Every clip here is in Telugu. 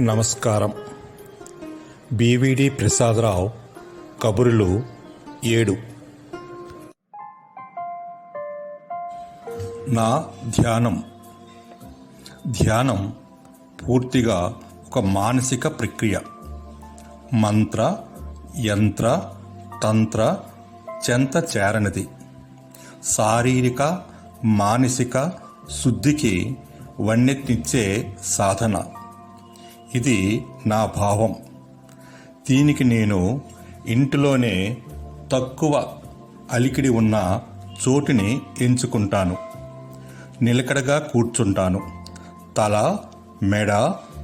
నమస్కారం. బీవీడి ప్రసాదరావు కబురులు ఏడు. నా ధ్యానం. ధ్యానం పూర్తిగా ఒక మానసిక ప్రక్రియ. మంత్ర యంత్ర తంత్ర చెంత చేరనిది. శారీరక మానసిక శుద్ధికి వన్నెత్తిచ్చే సాధన. ఇది నా భావం. దీనికి నేను ఇంటిలోనే తక్కువ అలికిడి ఉన్న చోటుని ఎంచుకుంటాను. నిలకడగా కూర్చుంటాను. తల మెడ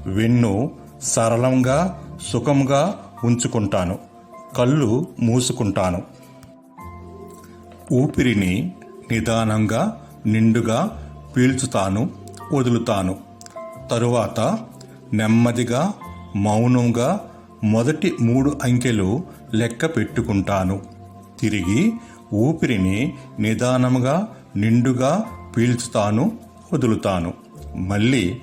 వెన్ను సరళంగా సుఖంగా ఉంచుకుంటాను. కళ్ళు మూసుకుంటాను. ఊపిరిని నిదానంగా నిండుగా పీల్చుతాను వదులుతాను. తరువాత నెమ్మదిగా మౌనంగా మొదటి మూడు అంకెలు లెక్క పెట్టుకుంటాను. తిరిగి ఊపిరిని నిదానంగా నిండుగా పీల్చుతాను వదులుతాను. మళ్ళీ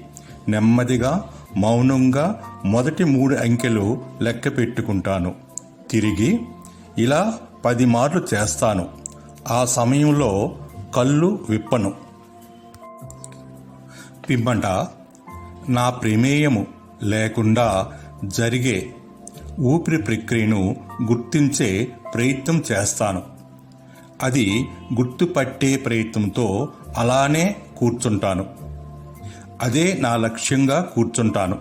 నెమ్మదిగా మౌనంగా మొదటి మూడు అంకెలు లెక్క పెట్టుకుంటాను. తిరిగి ఇలా పది మార్లు చేస్తాను. ఆ సమయంలో కళ్ళు విప్పను. పిమ్మట నా ప్రమేయము లేకుండా జరిగే ఊపిరి ప్రక్రియను గుర్తించే ప్రయత్నం చేస్తాను. అది గుర్తుపట్టే ప్రయత్నంతో అలానే కూర్చుంటాను. అదే నా లక్ష్యంగా కూర్చుంటాను.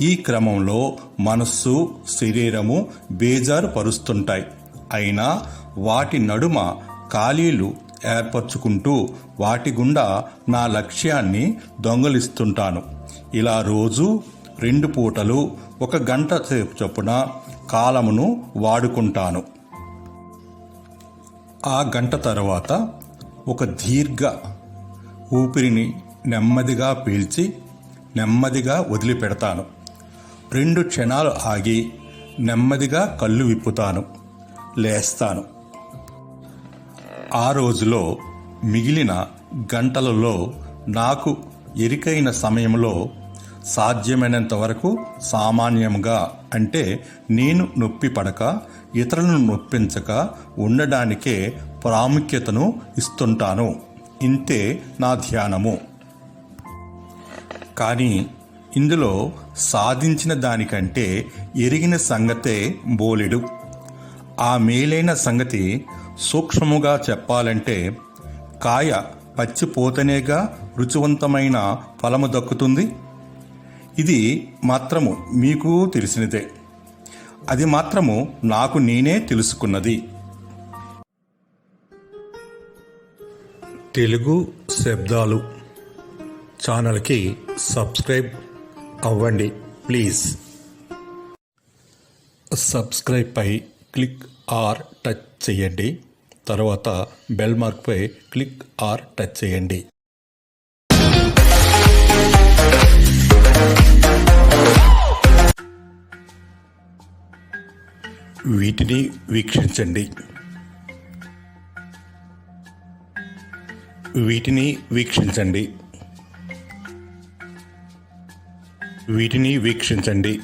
ఈ క్రమంలో మనస్సు శరీరము బేజారు పరుస్తుంటాయి అయినా వాటి నడుమ ఖాళీలు ఏర్పరచుకుంటూ వాటి గుండా నా లక్ష్యాన్ని దొంగలిస్తుంటాను. ఇలా రోజు రెండు పూటలు ఒక గంట సేపు చొప్పున కాలమును వాడుకుంటాను. ఆ గంట తర్వాత ఒక దీర్ఘ ఊపిరిని నెమ్మదిగా పీల్చి నెమ్మదిగా వదిలిపెడతాను. రెండు క్షణాలు ఆగి నెమ్మదిగా కళ్ళు విప్పుతాను. లేస్తాను. ఆ రోజులో మిగిలిన గంటలలో నాకు ఎరికైన సమయంలో సాధ్యమైనంత వరకు సామాన్యంగా అంటే నేను నొప్పి పడక ఇతరులను నొప్పించక ఉండడానికే ప్రాముఖ్యతను ఇస్తుంటాను. ఇంతే నా ధ్యానము. కానీ ఇందులో సాధించిన దానికంటే ఎరిగిన సంగతే బోలెడు. ఆ మేలైన సంగతి సూక్ష్మముగా చెప్పాలంటే కాయ పచ్చిపోతనేగా రుచివంతమైన ఫలము దక్కుతుంది. ఇది మాత్రము మీకు తెలిసినదే. అది మాత్రము నాకు నేనే తెలుసుకున్నది. తెలుగు శబ్దాలు. ఛానల్కి సబ్స్క్రైబ్ అవ్వండి ప్లీజ్. సబ్స్క్రైబ్ పై క్లిక్ ఆర్ టచ్ చేయండి. తర్వాత బెల్ మార్క్పై క్లిక్ ఆర్ టచ్ చేయండి. వీటిని వీక్షించండి. వీటిని వీక్షించండి. వీటిని వీక్షించండి.